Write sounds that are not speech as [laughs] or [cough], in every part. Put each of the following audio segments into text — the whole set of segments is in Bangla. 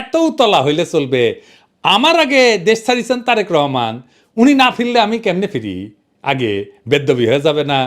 এত উতলা হইলে চলবে। আমার আগে দেশ ছাড়িছেন তারেক রহমান, উনি না ফিরলে আমি কেমনে ফিরি? আগে বেদ্যবি হয়ে যাবে না।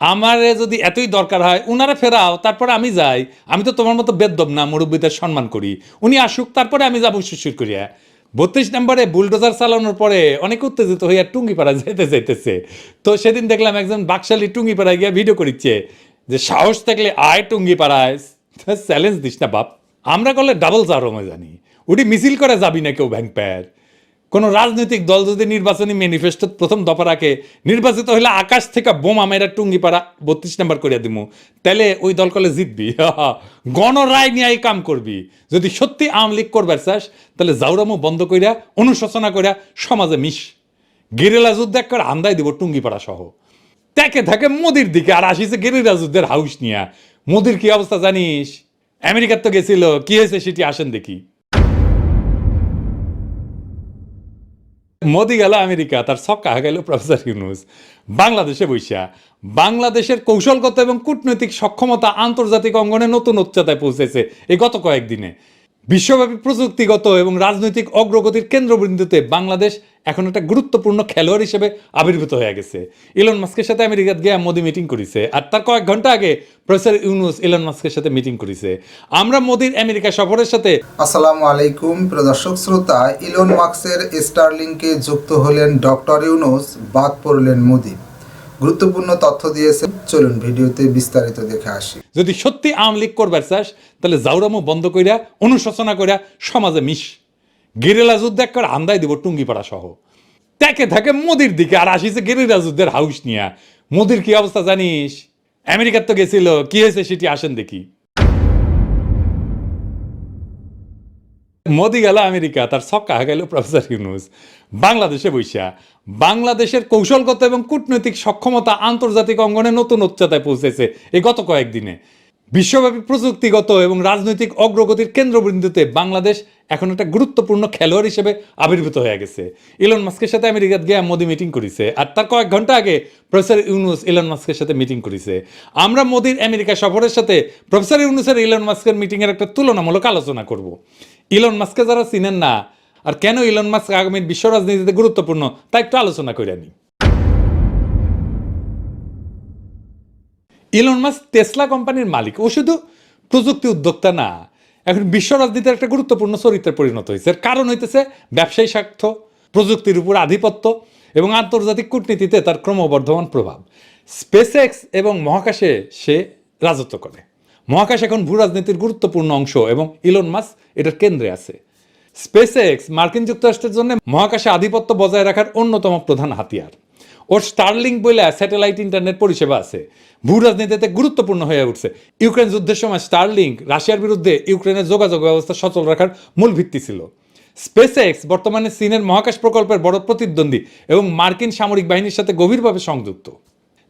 আমারে যদি এতই দরকার হয়, উনারা ফেরাও, তারপরে আমি যাই। আমি তো তোমার মতো বেদ্যব না, মুরব্বীদের সম্মান করি। উনি আসুক, তারপরে আমি যাব শিশুর করিয়া। বত্রিশ নম্বরে বুলডোজার চালানোর পরে অনেক উত্তেজিত হইয়া টুঙ্গিপাড়া যাইতে যাইতেছে। তো সেদিন দেখলাম একজন বাকশালী টুঙ্গিপাড়ায় গিয়ে ভিডিও করিচ্ছে যে, সাহস থাকলে আয় টুঙ্গিপাড়ায়। চ্যালেঞ্জ দিস না, বাপ। আমরা করলে ডাবল জারমে জানি। ওটি মিছিল করে যাবি না কেউ ব্যাংক প্যার কোন রাজনৈতিক দল যদি নির্বাচনী ম্যানিফেস্টো প্রথম দফা রাখে, নির্বাচিত হলে আকাশ থেকে বোমা টুঙ্গি পাড়া বত্রিশ নাম্বার করিয়া দিমু। তাহলে ওই দল কলে জিতবি। [laughs] গণরায় নিয়ে এই কাম করবি। যদি সত্যি আওয়ামী লীগ করবার চাস তাহলে জাউরামু বন্ধ কইরা, অনুশোচনা করিয়া সমাজে মিশ। গেরিলা যুদ্ধ একবার আন্দাই দিব টুঙ্গি পাড়া সহ। তাকে থাকে মোদির দিকে, আর আসিছে গেরিলা যুদ্ধের হাউস নিয়া। মোদির কি অবস্থা জানিস? আমেরিকার তো গেছিল, কি হয়েছে সেটি আসেন দেখি। মোদি গেল আমেরিকা, তার ছক্কা গেল প্রফেসর ইউনুস। বাংলাদেশে বৈশা, বাংলাদেশের কৌশলগত এবং কূটনৈতিক সক্ষমতা আন্তর্জাতিক অঙ্গনে নতুন উচ্চতায় পৌঁছেছে এই গত কয়েকদিনে। বিশ্বব্যাপী প্রযুক্তিগত এবং রাজনৈতিক অগ্রগতির কেন্দ্রবিন্দুতে বাংলাদেশ এখন একটা গুরুত্বপূর্ণ খেলোয়াড় হিসেবে আবির্ভূত হয়ে গেছে। ইলন মাস্কের সাথে আমেরিকাত গিয়ে মোদি মিটিং করেছে আর তার কয়েক ঘণ্টা আগে প্রফেসর ইউনুস ইলন মাস্কের সাথে মিটিং করেছে। আমরা মোদির আমেরিকা সফরের সাথে আসসালামু আলাইকুম, প্রিয় দর্শক শ্রোতা। ইলন মার্কসের স্টারলিংকে যুক্ত হলেন ডক্টর ইউনুস, বাদ পড়লেন মোদি। গুরুত্বপূর্ণ তথ্য দিয়েছেন চলুন ভিডিওতে বিস্তারিত দেখে আসি। যদি সত্যি আওয়ামী লীগ করবার চাস, তাহলে জাউরামো বন্ধ কইরা, অনুশোচনা কইরা সমাজে মিশ। গেরিলা যুদ্ধ একবার আন্দায় দিব টুঙ্গিপাড়া সহ। তাকে থাকে মোদির দিকে, আর আসিছে গেরিলা যুদ্ধের হাউস নিয়া। মোদির কি অবস্থা জানিস? আমেরিকার তো গেছিল, কি হয়েছে সেটি আসেন দেখি। মোদি গেল আমেরিকা, তার ছক্কা গেল প্রফেসর ইউনুস। বাংলাদেশে বৈশা, বাংলাদেশের কৌশলগত এবং কূটনৈতিক সক্ষমতা আন্তর্জাতিক অঙ্গনে নতুন উচ্চতায় পৌঁছেছে এই গত কয়েকদিনে। বিশ্বব্যাপী প্রযুক্তিগত এবং রাজনৈতিক অগ্রগতির কেন্দ্রবিন্দুতে বাংলাদেশ এখন একটা গুরুত্বপূর্ণ খেলোয়াড় হিসেবে আবির্ভূত হয়ে গেছে। ইলন মাস্কের সাথে আমেরিকাত গিয়ে মোদি মিটিং করেছে আর তার কয়েক ঘণ্টা আগে প্রফেসর ইউনুস ইলন মাস্কের সাথে মিটিং করেছে। আমরা মোদির আমেরিকা সফরের সাথে প্রফেসর ইউনুসের ইলন মাস্কের মিটিংয়ের একটা তুলনামূলক আলোচনা করব। ইলন মাস্ককে যারা চিনেন না, আর কেন ইলন মাস্ক আগামী বিশ্ব রাজনীতিতে গুরুত্বপূর্ণ তা একটু আলোচনা করে নিই। ইলন মাস্ক টেসলা কোম্পানির মালিক, ও শুধু প্রযুক্তি উদ্যোক্তা না, এখন বিশ্ব রাজনীতির একটা গুরুত্বপূর্ণ চরিত্রে পরিণত হয়েছে। এর কারণ হইতেছে ব্যবসায়ী স্বার্থ, প্রযুক্তির উপর আধিপত্য এবং আন্তর্জাতিক কূটনীতিতে তার ক্রমবর্ধমান প্রভাব। স্পেসএক্স এবং মহাকাশে সে রাজত্ব করে। মহাকাশ এখন ভূ রাজনীতির গুরুত্বপূর্ণ অংশ এবং ইলন মাস্ক এটার কেন্দ্রে আছে। স্পেসএক্স মার্কিন যুক্তরাষ্ট্রের জন্য মহাকাশে আধিপত্য বজায় রাখার অন্যতম প্রধান হাতিয়ার। ওর স্টারলিং বলে স্যাটেলাইট ইন্টারনেট পরিষেবা আছে। ভূ রাজনীতিতে গুরুত্বপূর্ণ হয়ে উঠছে। ইউক্রেন যুদ্ধের সময় স্টারলিং রাশিয়ার বিরুদ্ধে ইউক্রেনের যোগাযোগ ব্যবস্থা সচল রাখার মূল ভিত্তি ছিল। স্পেসএক্স বর্তমানে চীনের মহাকাশ প্রকল্পের বড় প্রতিদ্বন্দ্বী এবং মার্কিন সামরিক বাহিনীর সাথে গভীরভাবে সংযুক্ত।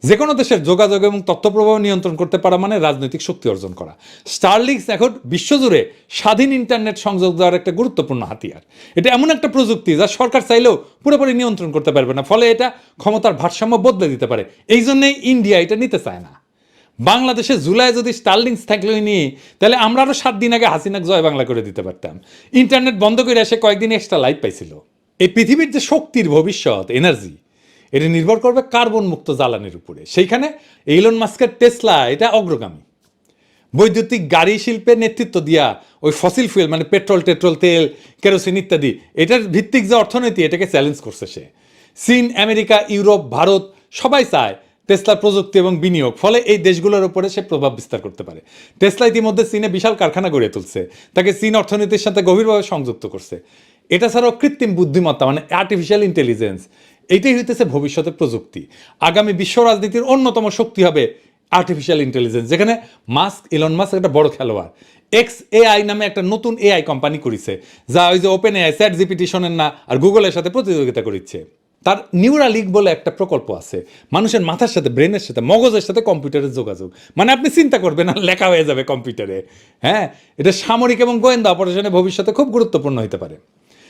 যে কোনো দেশের যোগাযোগ এবং তথ্য প্রবাহ নিয়ন্ত্রণ করতে পারা মানে রাজনৈতিক শক্তি অর্জন করা। স্টারলিংস এখন বিশ্বজুড়ে স্বাধীন ইন্টারনেট সংযোগ দেওয়ার একটা গুরুত্বপূর্ণ হাতিয়ার। এটা এমন একটা প্রযুক্তি যা সরকার চাইলেও পুরোপুরি নিয়ন্ত্রণ করতে পারবে না, ফলে এটা ক্ষমতার ভারসাম্য বদলে দিতে পারে। এই জন্যই ইন্ডিয়া এটা নিতে চায় না। বাংলাদেশে জুলাই যদি স্টারলিংস থাকলে নিয়ে, তাহলে আমরা আরও সাত দিন আগে হাসিনাক জয় বাংলা করে দিতে পারতাম। ইন্টারনেট বন্ধ করে এসে কয়েকদিন এক্সট্রা লাইফ পাইছিল। এই পৃথিবীর যে শক্তির ভবিষ্যৎ এনার্জি এটা নির্ভর করবে কার্বন মুক্ত জ্বালানির উপরে। সেইখানে এইলন মাস্কের টেসলা এটা অগ্রগামী। বৈদ্যুতিক গাড়ি শিল্পের নেতৃত্ব দিয়া ওই ফসিল ফুয়েল মানে পেট্রোল টেট্রোল তেল কেরোসিন ইত্যাদি, এটার ভিত্তিক যে অর্থনীতি, এটাকে চ্যালেঞ্জ করছে সে। চীন, আমেরিকা, ইউরোপ, ভারত, সবাই চায় টেসলার প্রযুক্তি এবং বিনিয়োগ, ফলে এই দেশগুলোর উপরে সে প্রভাব বিস্তার করতে পারে। টেসলা ইতিমধ্যে চীনে বিশাল কারখানা গড়ে তুলছে। তাকে চীন অর্থনীতির সাথে গভীরভাবে সংযুক্ত করছে। এটা ছাড়াও কৃত্রিম বুদ্ধিমত্তা মানে আর্টিফিশিয়াল ইন্টেলিজেন্স এইটাই হইতেছে ভবিষ্যতের প্রযুক্তি। আগামী বিশ্ব রাজনীতির অন্যতম শক্তি হবে আর্টিফিশিয়াল ইন্টেলিজেন্স যেখানে মাস্ক ইলন মাস্ক একটা বড় খেলোয়াড়। এক্স এআই নামে একটা নতুন এআই কোম্পানি করেছে, যা ওই যে ওপেন এআই স্যাট জিপিটিশনের না, আর গুগলের সাথে প্রতিযোগিতা করছে তার নিউরালিক বলে একটা প্রকল্প আছে, মানুষের মাথার সাথে ব্রেনের সাথে, মগজের সাথে কম্পিউটারের যোগাযোগ। মানে আপনি চিন্তা করবেন না, লেখা হয়ে যাবে কম্পিউটারে হ্যাঁ? এটা সামরিক এবং গোয়েন্দা অপারেশনে ভবিষ্যতে খুব গুরুত্বপূর্ণ হতে পারে।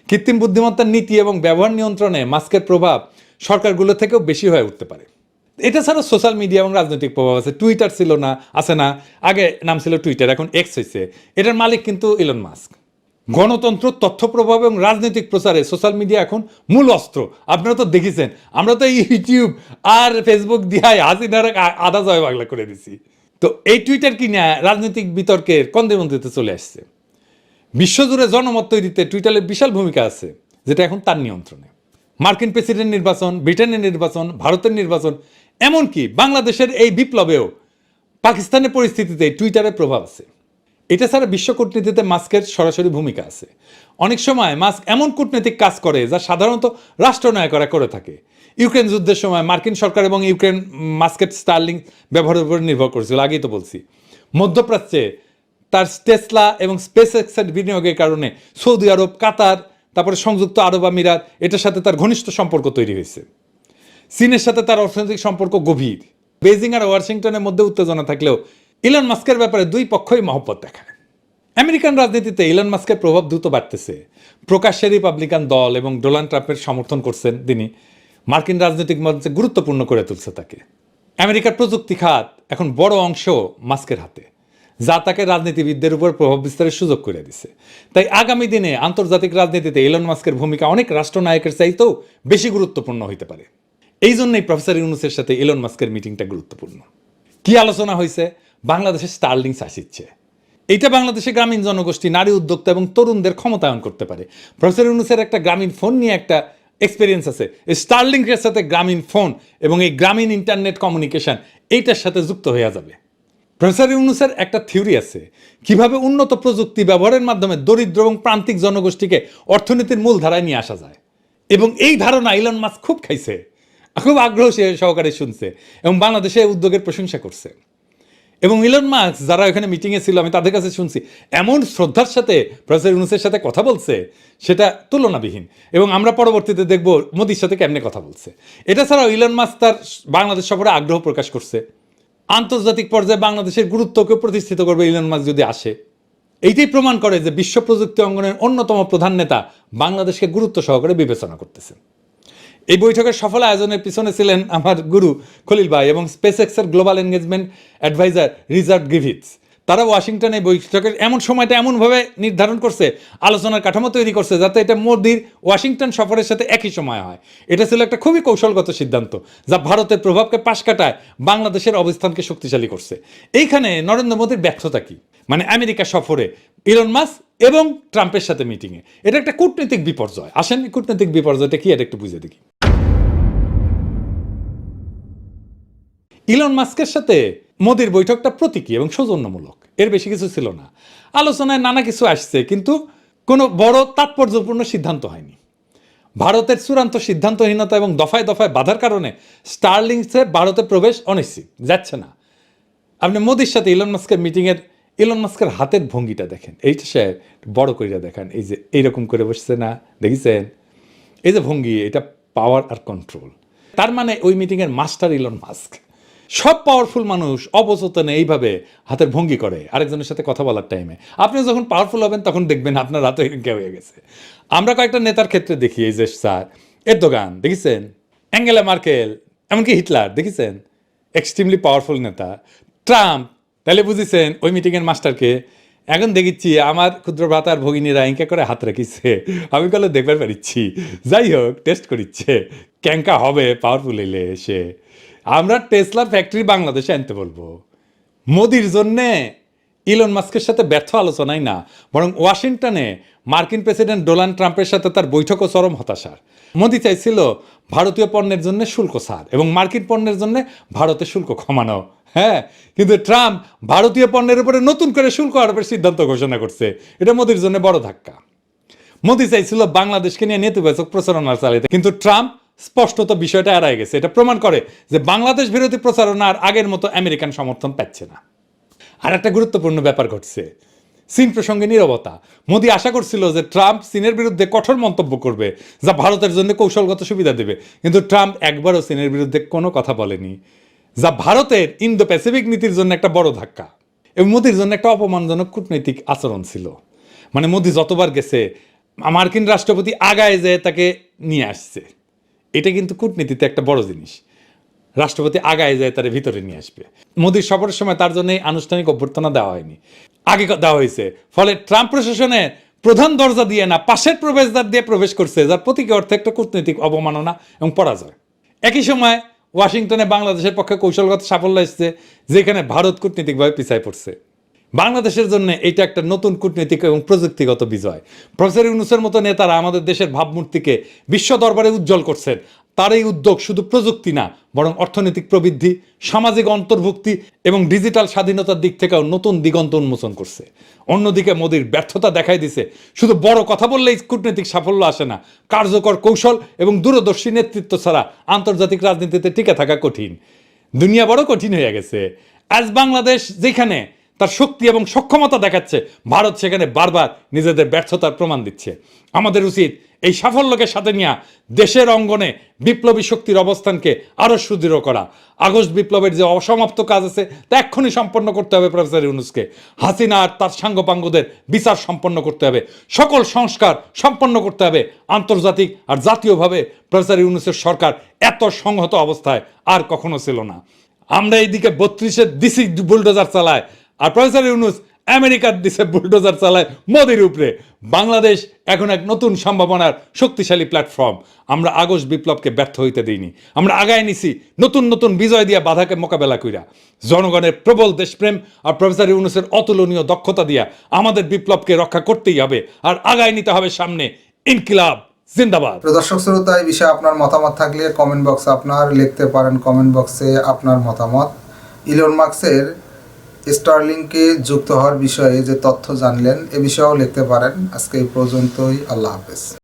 কৃত্রিম বুদ্ধিমত্তার নীতি এবং ব্যবহার নিয়ন্ত্রণে মাস্কের প্রভাব সরকারগুলো থেকেও বেশি হয়ে উঠতে পারে। এটা ছাড়া সোশ্যাল মিডিয়া এবং রাজনৈতিক প্রভাব আছে। টুইটার ছিল না, আছে না। আগে নাম ছিল টুইটার এখন এক্স হয়েছে এটার মালিক কিন্তু ইলন মাস্ক গণতন্ত্র, তথ্য প্রভাব এবং রাজনৈতিক প্রচারে সোশ্যাল মিডিয়া এখন মূল অস্ত্র। আপনারা তো দেখেছেন, আমরা তো ইউটিউব আর ফেসবুক দিয়ে হাসিনার আধা জয় বাংলা করে দিছি। তো এই টুইটার কিনা রাজনৈতিক বিতর্কের কন্দেমন্দিতে চলে আসছে। বিশ্বজুড়ে জনমত তৈরিতে টুইটারের বিশাল ভূমিকা আছে, যেটা এখন তার নিয়ন্ত্রণে। মার্কিন প্রেসিডেন্ট নির্বাচন, ব্রিটেনের নির্বাচন, ভারতের নির্বাচন, এমনকি বাংলাদেশের এই বিপ্লবেও পাকিস্তানের পরিস্থিতিতে টুইটারের প্রভাব আছে। এটা ছাড়া বিশ্ব কূটনীতিতে মাস্কের সরাসরি ভূমিকা আছে। অনেক সময় মাস্ক এমন কূটনৈতিক কাজ করে, যা সাধারণত রাষ্ট্রনায়করা করে থাকে। ইউক্রেন যুদ্ধের সময় মার্কিন সরকার এবং ইউক্রেন মাস্কেট স্টার্লিং ব্যবহারের উপর নির্ভর করেছিল, আগেই তো বলছি। মধ্যপ্রাচ্যে তার টেসলা এবং স্পেস এক্সের বিনিয়োগের কারণে সৌদি আরব, কাতার, তারপরে সংযুক্ত আরব আমিরাত, এটার সাথে তার ঘনিষ্ঠ সম্পর্ক তৈরি হয়েছে। চীনের সাথে তার অর্থনৈতিক সম্পর্ক গভীর। বেজিং আর ওয়াশিংটনের মধ্যে উত্তেজনা থাকলেও ইলন মাস্কের ব্যাপারে দুই পক্ষই মহব্বত দেখায়। আমেরিকান রাজনীতিতে ইলন মাস্কের প্রভাব দ্রুত বাড়তেছে। প্রকাশ্যে রিপাবলিকান দল এবং ডোনাল্ড ট্রাম্পের সমর্থন করছেন তিনি। মার্কিন রাজনৈতিক মঞ্চে গুরুত্বপূর্ণ করে তুলছে তাকে। আমেরিকার প্রযুক্তি খাত এখন বড় অংশ মাস্কের হাতে। যা তাকে রাজনীতিবিদদের উপর প্রভাব বিস্তারের সুযোগ করে দিছে। তাই আগামী দিনে আন্তর্জাতিক রাজনীতিতে ইলন মাস্কের ভূমিকা অনেক রাষ্ট্রনায়কের চাইতেও বেশি গুরুত্বপূর্ণ হইতে পারে। এই জন্যই প্রফেসর ইউনুসের সাথে ইলন মাস্কের মিটিংটা গুরুত্বপূর্ণ। কি আলোচনা হয়েছে বাংলাদেশের স্টার্লিং আসিচ্ছে এইটা বাংলাদেশের গ্রামীণ জনগোষ্ঠী, নারী উদ্যোক্তা এবং তরুণদের ক্ষমতায়ন করতে পারে। প্রফেসর ইউনুসের একটা গ্রামীণ ফোন নিয়ে একটা এক্সপিরিয়েন্স আছে। স্টারলিংকের সাথে গ্রামীণ ফোন এবং এই গ্রামীণ ইন্টারনেট কমিউনিকেশন এইটার সাথে যুক্ত হয়ে যাবে। প্রফেসর ইউনুসের একটা থিওরি আছে। কীভাবে উন্নত প্রযুক্তি ব্যবহারের মাধ্যমে দরিদ্র এবং প্রান্তিক জনগোষ্ঠীকে অর্থনীতির মূল ধারায় নিয়ে আসা যায়। এবং এই ধারণা ইলন মাস খুব খাইছে, খুব আগ্রহ সে সহকারে শুনছে এবং বাংলাদেশে উদ্যোগের প্রশংসা করছে। এবং ইলন মার্কস যারা এখানে মিটিংয়ে ছিল, আমি তাদের কাছে শুনছি, এমন শ্রদ্ধার সাথে প্রফেসর ইউনুসের সাথে কথা বলছে, সেটা তুলনাবিহীন। এবং আমরা পরবর্তীতে দেখব মোদির সাথে কেমনে কথা বলছে। এটা ছাড়াও ইলন মার্কস তার বাংলাদেশ সফরে আগ্রহ প্রকাশ করছে। আন্তর্জাতিক পর্যায়ে বাংলাদেশের গুরুত্বকে প্রতিষ্ঠিত করবে ইলন মাস্ক যদি আসে। এইটাই প্রমাণ করে যে বিশ্ব প্রযুক্তি অঙ্গনের অন্যতম প্রধান নেতা বাংলাদেশকে গুরুত্ব সহকারে বিবেচনা করতেছে এই বৈঠকের সফল আয়োজনের পিছনে ছিলেন আমার গুরু খলিল ভাই এবং স্পেস এক্সের গ্লোবাল এনগেজমেন্ট অ্যাডভাইজার রিজার্ভ গিভিটস। তারা ওয়াশিংটনে বৈঠকের এমন সময়টা এমনভাবে নির্ধারণ করছে, আলোচনার কাঠামো তৈরি করছে যাতে এটা মোদির ওয়াশিংটন সফরের সাথে একই সময় হয়। এটা ছিল একটা খুবই কৌশলগত সিদ্ধান্ত, যা ভারতের প্রভাবকে পাশ কাটায় বাংলাদেশের অবস্থানকে শক্তিশালী করছে। এইখানে নরেন্দ্র মোদীর ব্যর্থতা কি? মানে আমেরিকা সফরে ইলন মাস এবং ট্রাম্পের সাথে মিটিংয়ে। এটা একটা কূটনৈতিক বিপর্যয়। আসেন কূটনৈতিক বিপর্যয়টা কি, এটা একটু বুঝে দেখি। ইলন মাস্কের সাথে মোদির বৈঠকটা প্রতীকী এবং সৌজন্যমূলক। এর বেশি কিছু ছিল না। আলোচনায় নানা কিছু আসছে, কিন্তু কোনো বড় তাৎপর্যপূর্ণ সিদ্ধান্ত হয়নি। ভারতের চূড়ান্ত সিদ্ধান্তহীনতা এবং দফায় দফায় বাধার কারণে স্টারলিংসের ভারতে প্রবেশ অনিশ্চিত, যাচ্ছে না। আপনি মোদির সাথে ইলন মাস্কের মিটিংয়ের, ইলন মাস্কের হাতের ভঙ্গিটা দেখেন। এইটা সে বড় কইরা দেখেন, এই যে এইরকম করে বসছে না, দেখেছেন? এই যে ভঙ্গি, এটা পাওয়ার আর কন্ট্রোল তার মানে ওই মিটিংয়ের মাস্টার ইলন মাস্ক। সব পাওয়ারফুল মানুষ অবচেতনে এইভাবে হাতের ভঙ্গি করে আরেকজনের সাথে কথা বলার টাইমে আপনি যখন পাওয়ারফুল হবেন, তখন দেখবেন আপনার হাতে কে হয়ে গেছে। আমরা কয়েকটা নেতার ক্ষেত্রে দেখি, এই যে স্যার, এরদোগান, দেখেছেন? অ্যাঙ্গেলা মার্কেল, এমনকি হিটলার, দেখেছেন? এক্সট্রিমলি পাওয়ারফুল নেতা। ট্রাম্প, তাহলে বুঝেছেন, ওই মিটিংয়ের মাস্টারকে, এখন দেখিচ্ছি, আমার ক্ষুদ্র ভ্রাতার ভগিনীরা ইঙ্কা করে হাত রাখিছে। আমি কলে দেখবার পারিচ্ছি। যাই হোক টেস্ট করিচ্ছে। ক্যাঙ্কা হবে পাওয়ারফুল এলে এসে আমরা টেসলার ফ্যাক্টরি বাংলাদেশে আনতে বলব। মোদির জন্যে ইলন মাস্কের সাথে ব্যর্থ আলোচনাই না, বরং ওয়াশিংটনে মার্কিন প্রেসিডেন্ট ডোনাল্ড ট্রাম্পের সাথে তার বৈঠকও চরম হতাশার। মোদি চাইছিল ভারতীয় পণ্যের জন্য শুল্ক ছাড় এবং মার্কিন পণ্যের জন্য ভারতের শুল্ক কমানো। হ্যাঁ কিন্তু ট্রাম্প ভারতীয় পণ্যের উপরে নতুন করে শুল্ক আরোপের সিদ্ধান্ত ঘোষণা করছে। এটা মোদির জন্য বড় ধাক্কা। মোদি চাইছিল বাংলাদেশকে নিয়ে নেতিবাচক প্রচারণা চালাইতে কিন্তু ট্রাম্প স্পষ্টত বিষয়টা এড়ায় গেছে। এটা প্রমাণ করে যে বাংলাদেশ বিরোধী প্রচারণা আর আগের মতো আমেরিকান সমর্থন পাচ্ছে না। আর একটা গুরুত্বপূর্ণ ব্যাপার ঘটছে। চীন প্রসঙ্গে নীরবতা। মোদী আশা করছিল যে ট্রাম্প চীনের বিরুদ্ধে কঠোর মন্তব্য করবে, যা ভারতের জন্য কৌশলগত সুবিধা দেবে। কিন্তু ট্রাম্প একবারও চীনের বিরুদ্ধে কোনো কথা বলেনি, যা ভারতের ইন্দো প্যাসিফিক নীতির জন্য একটা বড় ধাক্কা। এবং মোদির জন্য একটা অপমানজনক কূটনৈতিক আচরণ ছিল। মানে মোদি যতবার গেছে, মার্কিন রাষ্ট্রপতি আগায় যে তাকে নিয়ে আসছে। এটা কিন্তু কূটনীতিতে একটা বড় জিনিস। রাষ্ট্রপতি আগায় যায়, তার ভিতরে নিয়ে আসবে। মোদির সফরের সময় তার জন্য আনুষ্ঠানিক অভ্যর্থনা দেওয়া হয়নি। আগে দেওয়া হয়েছে, ফলে ট্রাম্প প্রশাসনে প্রধান দরজা দিয়ে না, পাশের প্রবেশদ্বার দিয়ে প্রবেশ করছে, যার প্রতীকী অর্থে একটা কূটনৈতিক অবমাননা এবং পরাজয়। একই সময় ওয়াশিংটনে বাংলাদেশের পক্ষে কৌশলগত সাফল্য এসেছে, যেখানে ভারত কূটনীতিকভাবে পিছায় পড়ছে। বাংলাদেশের জন্য এটা একটা নতুন কূটনৈতিক এবং প্রযুক্তিগত বিজয়। প্রফেসর ইউনুসের মতো নেতারা আমাদের দেশের ভাবমূর্তিকে বিশ্ব দরবারে উজ্জ্বল করছেন। তার এই উদ্যোগ শুধু প্রযুক্তি না, বরং অর্থনৈতিক প্রবৃদ্ধি, সামাজিক অন্তর্ভুক্তি এবং ডিজিটাল স্বাধীনতার দিক থেকেও নতুন দিগন্ত উন্মোচন করছে। অন্যদিকে মোদির ব্যর্থতা দেখাই দিছে। শুধু বড় কথা বললেই কূটনৈতিক সাফল্য আসে না। কার্যকর কৌশল এবং দূরদর্শী নেতৃত্ব ছাড়া আন্তর্জাতিক রাজনীতিতে টিকে থাকা কঠিন। দুনিয়া বড় কঠিন হয়ে গেছে। আজ বাংলাদেশ যেখানে তার শক্তি এবং সক্ষমতা দেখাচ্ছে। ভারত সেখানে বারবার নিজেদের ব্যর্থতার প্রমাণ দিচ্ছে। আমাদের উচিত এই সাফল্যকে সাথে নিয়ে দেশের অঙ্গনে বিপ্লবী শক্তির অবস্থানকে আরও সুদৃঢ় করা। আগস্ট বিপ্লবের যে অসমাপ্ত কাজ আছে, তা এক্ষুনি সম্পন্ন করতে হবে প্রফেসর ইউনুসকে। হাসিনা আর তার সাঙ্গপাঙ্গদের বিচার সম্পন্ন করতে হবে। সকল সংস্কার সম্পন্ন করতে হবে। আন্তর্জাতিক আর জাতীয়ভাবে প্রফেসর ইউনুসের সরকার এত সংহত অবস্থায় আর কখনো ছিল না। আমরা এইদিকে বত্রিশের দিসি বুলডোজার চালায়। আর প্রফেসর ইউনুস আমেরিকার দিশে বুলডোজার চালায় মোদির উপরে। বাংলাদেশ এখন এক নতুন সম্ভাবনার শক্তিশালী প্ল্যাটফর্ম। আমরা আগস্ট বিপ্লবকে ব্যর্থ হইতে দিইনি। আমরা আগায় নিছি নতুন নতুন বিজয় দিয়া বাধাকে মোকাবেলা কইরা। জনগণের প্রবল দেশপ্রেম আর প্রফেসর ইউনুসের অতুলনীয় দক্ষতা দিয়া আমাদের বিপ্লবকে রক্ষা করতেই হবে আর আগায় নিতে হবে সামনে ইনকিলাব, জিন্দাবাদ। দর্শক শ্রোতা, এই বিষয়ে আপনার মতামত থাকলে কমেন্ট বক্সে আপনার লিখতে পারেন। কমেন্ট বক্সে আপনার মতামত। ইলন মার্কসের স্টারলিংকে যুক্ত হওয়ার বিষয়ে যে তথ্য জানলেন, এ বিষয়েও লিখতে পারেন। আজকে এই পর্যন্তই। আল্লাহ হাফেজ।